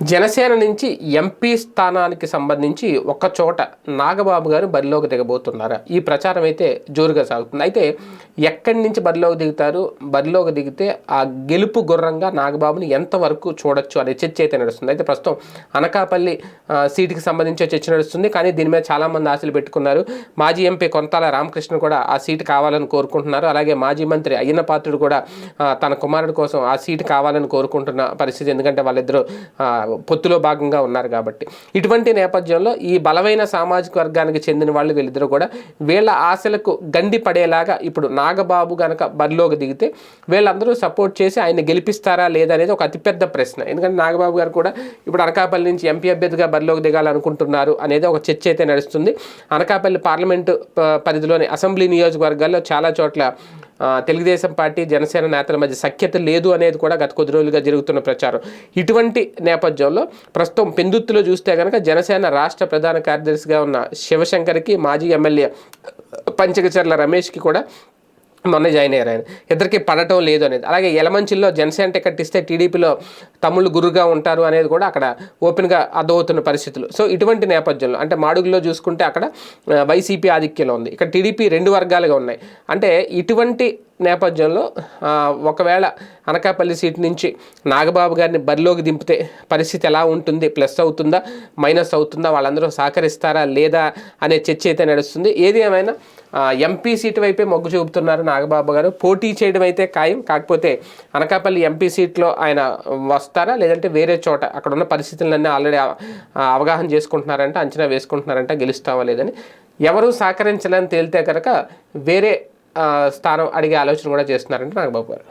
జనసేన నుంచి ఎంపీ స్థానానికి సంబంధించి ఒక చోట నాగబాబు గారు బరిలోకి దిగబోతున్నారా. ఈ ప్రచారం అయితే జోరుగా సాగుతుంది. అయితే ఎక్కడి నుంచి బరిలోకి దిగుతారు? బరిలోకి దిగితే ఆ గెలుపు గుర్రంగా నాగబాబుని ఎంతవరకు చూడొచ్చు అనే చర్చ అయితే నడుస్తుంది. అయితే ప్రస్తుతం అనకాపల్లి సీటుకి సంబంధించి చర్చ నడుస్తుంది. కానీ దీని మీద చాలామంది ఆశలు పెట్టుకున్నారు. మాజీ ఎంపీ కొంతాల రామకృష్ణ కూడా ఆ సీటు కావాలని కోరుకుంటున్నారు. అలాగే మాజీ మంత్రి అయ్యన పాత్రుడు కూడా తన కుమారుడు కోసం ఆ సీటు కావాలని కోరుకుంటున్న పరిస్థితి. ఎందుకంటే వాళ్ళిద్దరూ పొత్తులో భాగంగా ఉన్నారు కాబట్టి. ఇటువంటి నేపథ్యంలో ఈ బలమైన సామాజిక వర్గానికి చెందిన వాళ్ళు వీళ్ళిద్దరూ కూడా వీళ్ళ ఆశలకు గండి పడేలాగా ఇప్పుడు నాగబాబు గనక బరిలోకి దిగితే వీళ్ళందరూ సపోర్ట్ చేసి ఆయన గెలిపిస్తారా లేదా అనేది ఒక అతిపెద్ద ప్రశ్న. ఎందుకంటే నాగబాబు గారు కూడా ఇప్పుడు అనకాపల్లి నుంచి ఎంపీ అభ్యర్థిగా బరిలోకి దిగాలనుకుంటున్నారు అనేది ఒక చర్చ అయితే నడుస్తుంది. అనకాపల్లి పార్లమెంటు ప- పరిధిలోని అసెంబ్లీ నియోజకవర్గాల్లో చాలా చోట్ల తెలుగుదేశం పార్టీ జనసేన నేతల మధ్య సఖ్యత లేదు అనేది కూడా గత కొద్ది రోజులుగా జరుగుతున్న ప్రచారం. ఇటువంటి నేపథ్యంలో ప్రస్తుతం పెందుత్తులో చూస్తే కనుక జనసేన రాష్ట్ర ప్రధాన కార్యదర్శిగా ఉన్న శివశంకర్కి మాజీ ఎమ్మెల్యే పంచకచర్ల రమేష్కి కూడా మొన్న జాయిన్ అయ్యారు ఆయన. ఇద్దరికి పడటం లేదు అనేది. అలాగే ఎలమంచిలో జనసేన టికెట్ ఇస్తే టీడీపీలో తమ్ముళ్ళు గురుగా ఉంటారు అనేది కూడా అక్కడ ఓపెన్గా అర్థమవుతున్న పరిస్థితులు. సో ఇటువంటి నేపథ్యంలో అంటే మాడుగులో చూసుకుంటే అక్కడ వైసీపీ ఆధిక్యంలో ఉంది. ఇక్కడ టీడీపీ రెండు వర్గాలుగా ఉన్నాయి. అంటే ఇటువంటి నేపథ్యంలో ఒకవేళ అనకాపల్లి సీట్ నుంచి నాగబాబు గారిని బరిలోకి దింపితే పరిస్థితి ఎలా ఉంటుంది? ప్లస్ అవుతుందా? మైనస్ అవుతుందా? వాళ్ళందరూ సహకరిస్తారా? లేదా? అనే చర్చ అయితే నడుస్తుంది. ఏది ఏమైనా ఎంపీ సీటు వైపే మొగ్గు చూపుతున్నారు నాగబాబు గారు. పోటీ చేయడం అయితే ఖాయం. కాకపోతే అనకాపల్లి ఎంపీ సీట్లో ఆయన వస్తారా? లేదంటే వేరే చోట అక్కడ ఉన్న పరిస్థితులన్నీ ఆల్రెడీ అవగాహన చేసుకుంటున్నారంట అంచనా వేసుకుంటున్నారంట గెలుస్తావా లేదని ఎవరూ సహకరించలేని తేలితే కనుక వేరే స్థానం అడిగే ఆలోచన కూడా చేస్తున్నారంటే నాగబాబు గారు.